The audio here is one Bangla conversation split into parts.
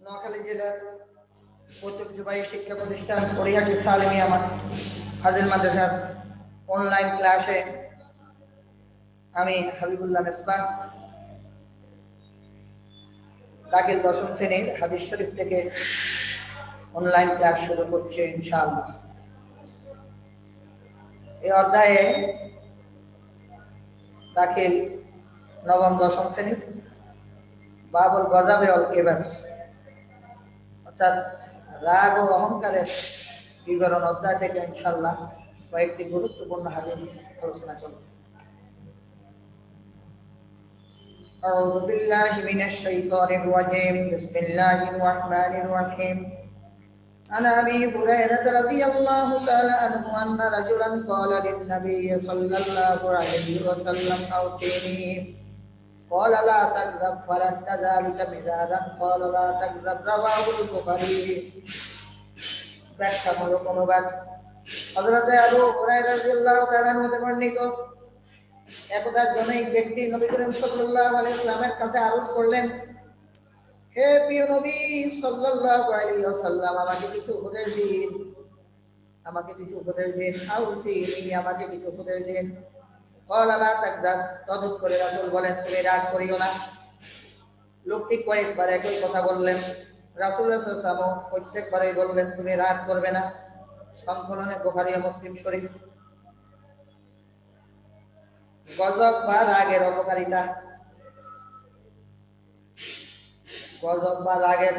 নোয়াখালী জেলার শিক্ষা প্রতিষ্ঠান পরিহাটি সালেমি আমার হাজির মাদ্রাসার অনলাইন ক্লাসে আমি হাবিবুল্লাহ মেসবা দাখিল দশম শ্রেণির হাদিস শরীফ থেকে অনলাইন ক্লাস শুরু করছে ইনশাআল্লাহ। এই অধ্যায়ে দাখিল নবম, দশম শ্রেণির বাবুল গজাবে অল কেবার। অর্থাৎ রাগ ও অহংকারের বিবরণ অধ্যায় থেকে ইনশাল্লাহ কয়েকটি গুরুত্বপূর্ণ হাদিস আলোচনা করব। أعوذ بالله من الشيطان الرجيم بسم الله الرحمن الرحيم عن أبي هريرة رضي الله تعالى عنه أن رجلا قال للنبي صلى الله عليه وسلم أوصيني قال لا تكذب فرد ذلك مرارا قال لا تكذب رواه البخاري ব্যাখ্যামূলক অনুবাদ হযরত আবু হুরায়রা রাদিয়াল্লাহু তাআলা হতে বর্ণিত একদা জনৈক ব্যক্তি নবী করিম সাল্লাল্লাহু আলাইহি ওয়াসাল্লামের কাছে আরজ করলেন, হে প্রিয় নবী সাল্লাল্লাহু আলাইহি ওয়াসাল্লাম, আমাকে কিছু উপদেশ দিন। আমাকে কিছু উপদেশ দিন। আউসিনি আমাকে কিছু উপদেশ দিন। কলালা তাকদাব তদুত্তরে রাসূল বলেন, তুমি রাগ করিও না। লোকটি কয়েকবার একই কথা বললেন। রাসূল সাল্লাল্লাহু আলাইহি প্রত্যেকবারই বললেন, তুমি রাগ করবে না। সংকলনে বুখারী ও মুসলিম শরীফ। গজব বা রাগের অপকারিতা। গজব বা রাগের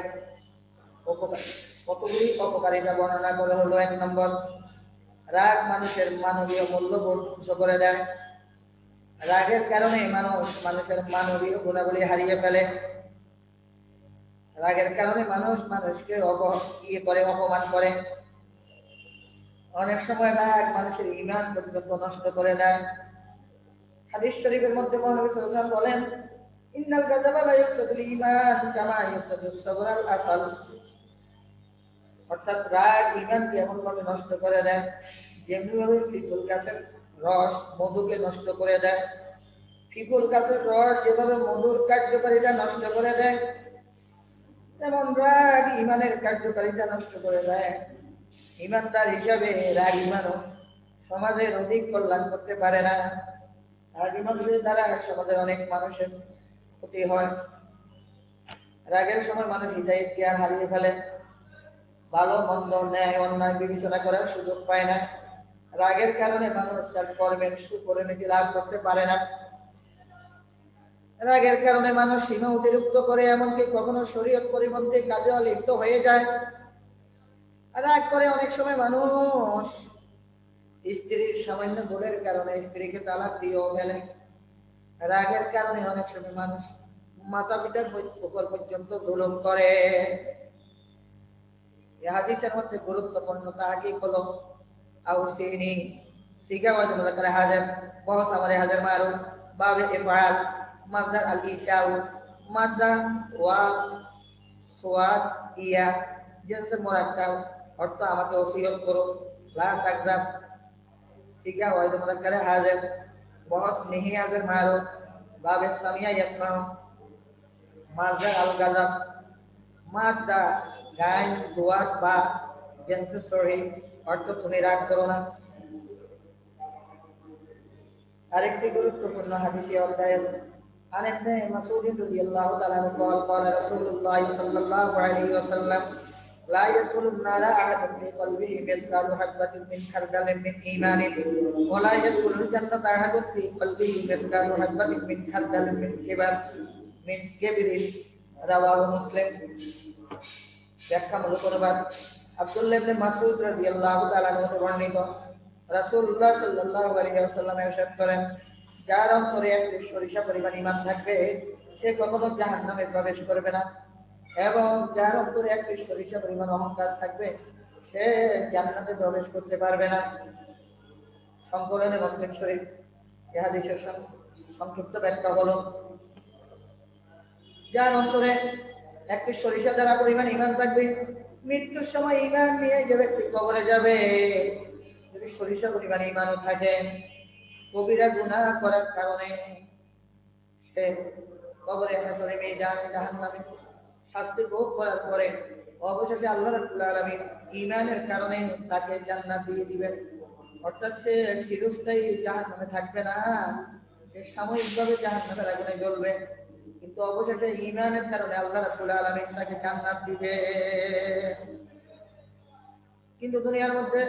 কতগুলি অপকারিতা বর্ণনা করে হলো এক নম্বর, রাগ মানুষের মানবীয় মূল্যবোধ ধ্বংস করে দেয়। রাগের কারণে মানুষ মানুষের মানবীয় গুণাবলী হারিয়ে ফেলে। রাগের কারণে মানুষ মানুষকে ইয়ে করে, অপমান করে। অনেক সময় রাগ মানুষের ইমান পর্যন্ত নষ্ট করে দেয়। হাদিস শরীফের মধ্যে মহানবী সাল্লাল্লাহু বলেন, ইন্নাল গাযাবা লা ঈমান কামা আসাল অর্থাৎ রাগ এমন ভাবে নষ্ট করে দেয় গাছের রস মধুকে নষ্ট করে দেয়। গাছের রস যেভাবে মধুর কার্যকারিতা নষ্ট করে দেয়, তেমন রাগ ইমানের কার্যকারিতা নষ্ট করে দেয়। ইমানদার হিসাবে রাগ ইমানও সমাজের অধিক কল্যাণ করতে পারে না। রাগী মানুষের দ্বারা সমাজের অনেক মানুষের ক্ষতি হয়। রাগের সময় মানুষ হৃদয়ের জ্ঞান হারিয়ে ফেলে। ভালো, মন্দ, ন্যায়, অন্যায় বিবেচনা করার সুযোগ পায় না। রাগের কারণে মানুষ তার কর্মের সুপরিণতি লাভ করতে পারে না। রাগের কারণে মানুষ সীমা অতিরিক্ত করে, এমনকি কখনো শরীয়ত পরিপন্থী কাজে লিপ্ত হয়ে যায়। রাগ করে অনেক সময় মানুষ স্ত্রীর সামান্য ভুলের কারণে স্ত্রীকে তালাক দিয়েও ফেলে। রাগের কারণে অনেক সময় মানুষ মাতা পিতার উপর পর্যন্ত জুলুম করে। হাদিসের মধ্যে গুরুত্বপূর্ণ তাহাকিক হলো হাজার হাজার বাবে আল ইয়া জিনসে মুরাক্কাব, অর্থ আমাকে ওসিয়ত করো লা সিগা ওয়াজ মুজাক্কার হাজার বহস নিহি হাজার মারু বাবে সামিয়া ইয়াসমাউ মাযদার আল গাজাব মাদ্দা গাইন দুয়াত বা জেন্সে সহি অর্থ তুমি রাগ করো না আরেকটি গুরুত্বপূর্ণ হাদিসি অধ্যায়ের عن ابن مسعود رضي الله تعالى عنه قال قال رسول الله صلى الله عليه وسلم لا يدخل النار أحد في قلبه مثقال حبة من خردل من إيمان ولا يدخل الجنة أحد في قلبه مثقال حبة من خردل من كبر من كبر رواه مسلم ব্যাখ্যামূলক অনুবাদ আব্দুল্লাহ ইবনে মাসউদ রাদিয়াল্লাহু তাআলা হতে বর্ণিত রাসূলুল্লাহ সাল্লাল্লাহু আলাইহি ওয়াসাল্লাম ইরশাদ করেন যার অন্তরে একটি সরিষা পরিমাণ ঈমান থাকবে সে কখনো জাহান্নামে প্রবেশ করবে না এবং যার অন্তরে একটি সরিষা পরিমাণ অহংকার থাকবে, সে জান্নাতে প্রবেশ করতে পারবে না। সংকলনে মুসলিম শরীফ এ হাদিসের সংক্ষিপ্ত ব্যাখ্যা হলো, যার অন্তরে একটি সরিষা দ্বারা পরিমাণ ইমান থাকবে, মৃত্যুর সময় ইমান নিয়ে যে ব্যক্তি কবরে যাবে, যদি সরিষা পরিমাণ ইমানও থাকে, কবিরা গুণা করার কারণে সে কবরে হাসরে মেয়ে যান জাহান নামে শাস্তি ভোগ করার পরে অবশেষে আল্লাহ রাব্বুল কারণে তাকে জান্নাত দিয়ে দিবেন। অর্থাৎ সে চিরস্থায়ী থাকবে না। সে সাময়িকভাবে আগুনে জ্বলবে। কিন্তু অবশেষে কারণে আল্লাহ তাকে জান্নাত দিবে। কিন্তু দুনিয়ার মধ্যে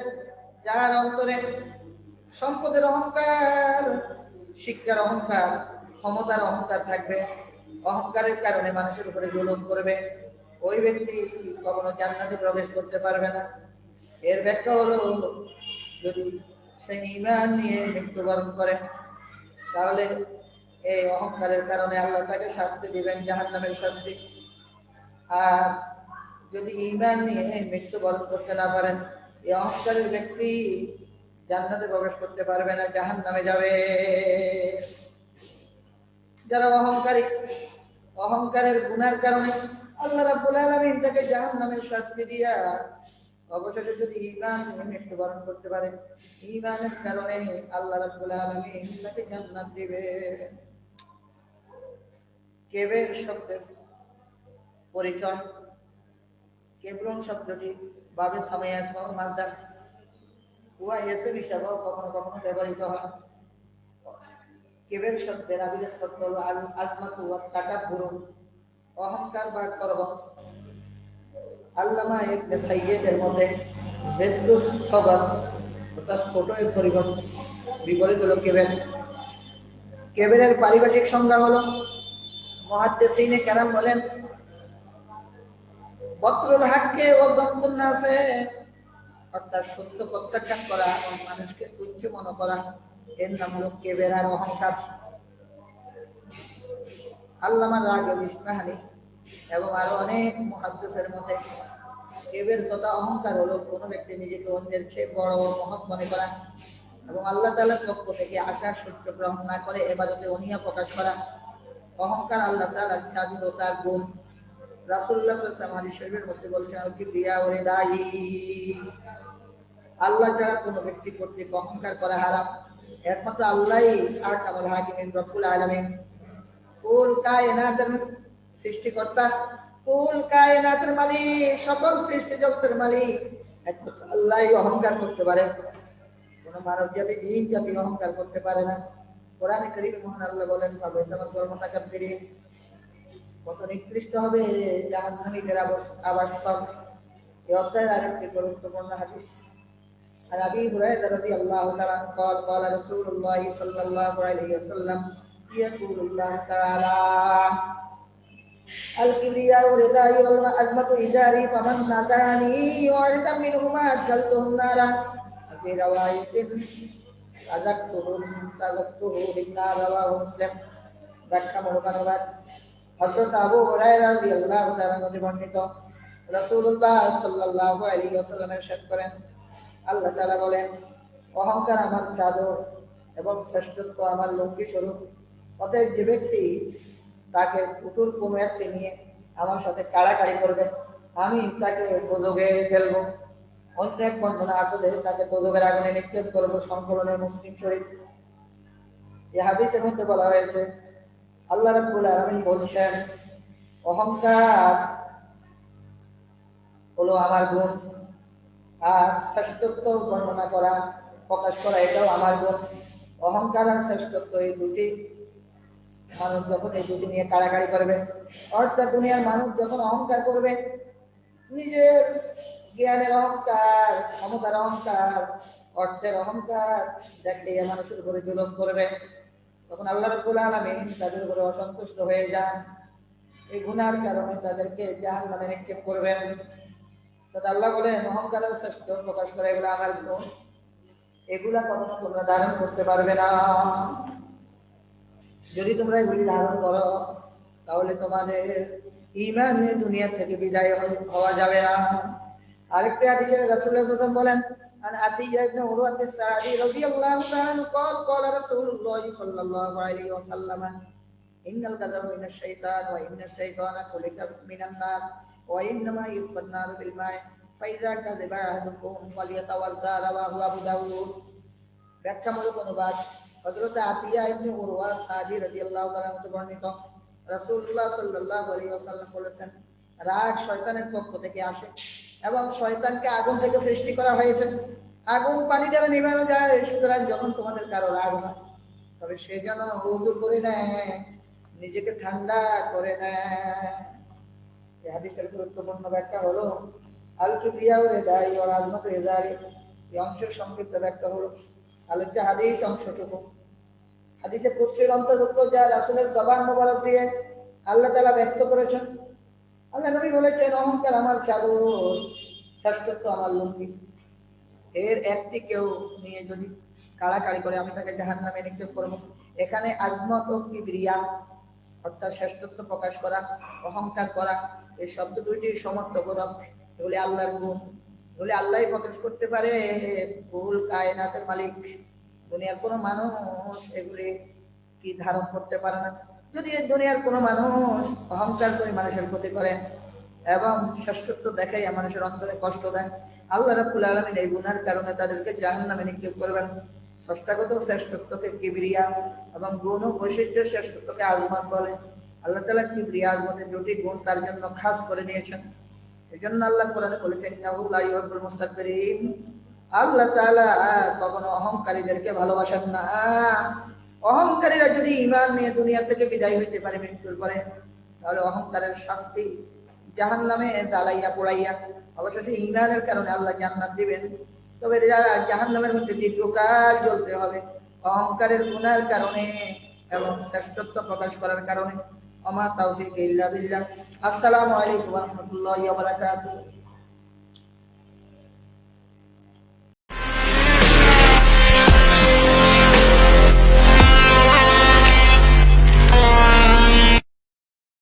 যার অন্তরে সম্পদের অহংকার, শিক্ষার অহংকার, ক্ষমতার অহংকার থাকবে। অহংকারের কারণে মানুষের উপরে জুলুম করবে। ওই ব্যক্তি কখনো জান্নাতে প্রবেশ করতে পারবে না। এর ব্যাখ্যা হলো, যদি সে ইমান নিয়ে মৃত্যুবরণ করে, তাহলে এই অহংকারের কারণে আল্লাহ তাকে শাস্তি দিবেন জাহান নামের শাস্তি। আর যদি ইমান নিয়ে মৃত্যুবরণ করতে না পারেন, এই অহংকারের ব্যক্তি জান্নাতে প্রবেশ করতে পারবে না জাহান নামে যাবে। যারা অহংকারী, অহংকারের গুনার কারণে আল্লাহ রাব্বুল আলামিন তাকে জাহান্নামের শাস্তি দিয়া অবশেষে যদি নিয়ে মৃত্যুবরণ করতে পারে, ঈমানের কারণে আল্লাহ রাব্বুল আলামিন তাকে জান্নাত দিবে। কেবের শব্দের পরিচয় কেবলন শব্দটি বাবে সময় এসে কখনো কখনো ব্যবহৃত হয়। কেবের শব্দের করতে হলো আল আজমাতু তাকাব্বুরু অহংকার বা গর্ব আল্লামা ইবনে সাইয়্যিদের মধ্যে জেদ্দু সগর, অর্থাৎ ছোট এর পরিবর্তন বিপরীত হলো কেবের কেবেরের পারিভাষিক সংজ্ঞা হলো, মহাদ্দেসিনে কেরাম বলেন বক্রুল হাক্কে ও দমকুন নাসে, অর্থাৎ সত্য প্রত্যাখ্যান করা এবং মানুষকে তুচ্ছ মনে করা। অহংকার হলো ব্যক্তি নিজেকে অন্যের চেয়ে বড় মহৎ মনে করা। এবং আল্লাহ তাআলার পক্ষ থেকে সত্য গ্রহণ না করে এবাদতে অনিয়া প্রকাশ করা। অহংকার আল্লাহ স্বাধীনতার গুণ। ওয়াসাল্লাম শরীফের মধ্যে বলছেন আল্লাহ ছাড়া কোনো ব্যক্তি কর্তৃক অহংকার করা হারাম। একমাত্র আল্লাহই আর কামাল হাকিমিন রব্বুল আলামিন। কুল কায়নাতের সৃষ্টিকর্তা, কুল কায়নাতের মালিক, সকল সৃষ্টি জগতের মালিক। একমাত্র আল্লাহই অহংকার করতে পারে। কোন মানব জাতি, জিন জাতি অহংকার করতে পারে না। কোরআনে করিম মহান আল্লাহ বলেন কত নিকৃষ্ট হবে জাহান্নামীদের আবাসস্থল। এই অধ্যায়ের আরেকটি গুরুত্বপূর্ণ হাদিস। عن ابي هريره رضي الله تعالى عنه قال قال رسول الله صلى الله عليه وسلم يقول الله تعالى الكبرياء ردائي والعظمة إزاري فمن نازعني واحدا منهما أدخلته النار في رواية أذقته تذقته بالنار رواه مسلم ব্যাখ্যা মূলকানুবাদ হযরত আবু হুরায়রা রাদিয়াল্লাহু তাআলা হতে বর্ণিত রাসূলুল্লাহ সাল্লাল্লাহু আলাইহি ওয়াসাল্লাম ইরশাদ করেন আল্লাহ তাআলা বলেন, অহংকার আমার চাদর এবং শ্রেষ্ঠত্ব আমার লঙ্কি স্বরূপ। অতএব যে ব্যক্তি তাকে পুতুল কোনো একটি নিয়ে আমার সাথে কাড়াকাড়ি করবে, আমি তাকে দোজগে ফেলব। অন্য এক বর্ণনা আসলে তাকে দোজগের আগুনে নিক্ষেপ করব সংকলনের মুসলিম শরীফ। এই হাদিসের মধ্যে বলা হয়েছে, আল্লাহ রাব্বুল আলামিন বলছেন, অহংকার হলো আমার গুণ। আর শ্রেষ্ঠত্ব বর্ণনা করা, প্রকাশ করা, এটাও আমার গুণ অহংকার আর শ্রেষ্ঠত্ব এই দুটি। মানুষ যখন এই দুটি নিয়ে কাড়াকাড়ি করবে, অর্থাৎ দুনিয়ার মানুষ যখন অহংকার করবে, নিজের জ্ঞানের অহংকার, ক্ষমতার অহংকার, অর্থের অহংকার দেখলে মানুষের উপরে জুলুম করবে, তখন আল্লাহ রব্বুল আলামিন তাদের উপরে অসন্তুষ্ট হয়ে যান। এই গুনার কারণে তাদেরকে জাহান নামে নিক্ষেপ করবেন। আল্লাহ বলেন অহংকারের শ্রেষ্ঠ প্রকাশ করে এগুলো আমার গুণ এগুলা কখনো তোমরা ধারণ করতে পারবে না যদি তোমরা এগুলি ধারণ করো তাহলে তোমাদের ইমান নিয়ে দুনিয়া থেকে বিদায় হওয়া যাবে না আরেকটি হাদিসে রাসূলুল্লাহ সাল্লাল্লাহু আলাইহি ওয়াসাল্লাম বলেন عن عطية بن عروة السعدي رضي الله تعالى عنه قال قال رسول الله صلى الله عليه وسلم ইন্নাল কাযাবা মিনাশ শাইতান ওয়া ইন্নাশ শাইতানা খুলিকা মিনান ইউতফান নারু বিল মা'i ফাইজা কাযাবা আহাদুকুম ফালিয়াতাওয়াজ্জা রাওয়াহু আবু দাউদ ব্যাখ্যামূলক অনুবাদ হযরত আতিয়া ইবনে উরওয়া সাদি রাদিয়াল্লাহু তাআলা হতে বর্ণিত রাসূলুল্লাহ সাল্লাল্লাহু আলাইহি ওয়াসাল্লাম বলেছেন, রাগ শয়তানের পক্ষ থেকে আসে এবং শয়তানকে আগুন থেকে সৃষ্টি করা হয়েছে। আগুন পানি দ্বারা নিভানো যায়, সুতরাং যখন তোমাদের কারও রাগ হয়, তবে সে যেন উদু করে নেয়, নিজেকে ঠান্ডা করে নেয়। এই হাদিসের গুরুত্বপূর্ণ ব্যাখ্যা হলো রেদাই আজমত এই অংশের সংক্ষিপ্ত ব্যাখ্যা হলো হাদিস অংশটুকু। হাদিসে কুৎসির অন্তর্ভুক্ত যা রাসূলের জবান মোবারক দিয়ে আল্লাহ তাআলা ব্যক্ত করেছেন। আল্লাহ নবী বলেছেন, অহংকার আমার চাদর শ্রেষ্ঠত্ব আমার লুঙ্গি এর একটি কেউ নিয়ে যদি কাড়াকাড়ি করে, আমি তাকে জাহান নামে নিক্ষেপ করব। এখানে আজমত ও কিবরিয়া, অর্থাৎ শ্রেষ্ঠত্ব প্রকাশ করা, অহংকার করা এই শব্দ দুইটি সমর্থবোধক এগুলি আল্লাহর গুণ। এগুলি আল্লাহ প্রকাশ করতে পারে ভুল কায়নাতের মালিক, দুনিয়ার কোনো মানুষ এগুলি কি ধারণ করতে পারে না? যদি দুনিয়ার কোনো মানুষ অহংকার করে মানুষের ক্ষতি করে এবং শ্রেষ্ঠত্ব দেখাই মানুষের অন্তরে কষ্ট দেয়, আল্লাহ রাব্বুল আলামিন এই গুনার কারণে তাদেরকে জাহান্নামে নিক্ষেপ করবেন। ষষ্ঠাগত শ্রেষ্ঠত্বকে কিবরিয়া এবং গুণ ও বৈশিষ্ট্যের শ্রেষ্ঠত্বকে আজমত বলে। আল্লাহ আজমতের দুটি গুণ তার জন্য খাস করে এই জন্য আল্লাহ কোরআনে বলেছেন আল্লাহ তাআলা কখনো অহংকারীদেরকে ভালোবাসেন না। অহংকারীরা যদি ঈমান নিয়ে দুনিয়া থেকে বিদায় হইতে পারে মৃত্যুর পরে, তাহলে অহংকারের শাস্তি জাহান্নামে জ্বালাইয়া পোড়াইয়া, অবশেষে ইমানের কারণে আল্লাহ জান্নাত দিবেন। তবে যারা জাহান্নামের মধ্যে দীর্ঘকাল জ্বলতে হবে অহংকারের গুনার কারণে এবং শ্রেষ্ঠত্ব প্রকাশ করার কারণে। অমা তাওফিক ইল্লা বিল্লাহ। আসসালামু আলাইকুম ওয়া রাহমাতুল্লাহি ওয়া বারাকাতুহু।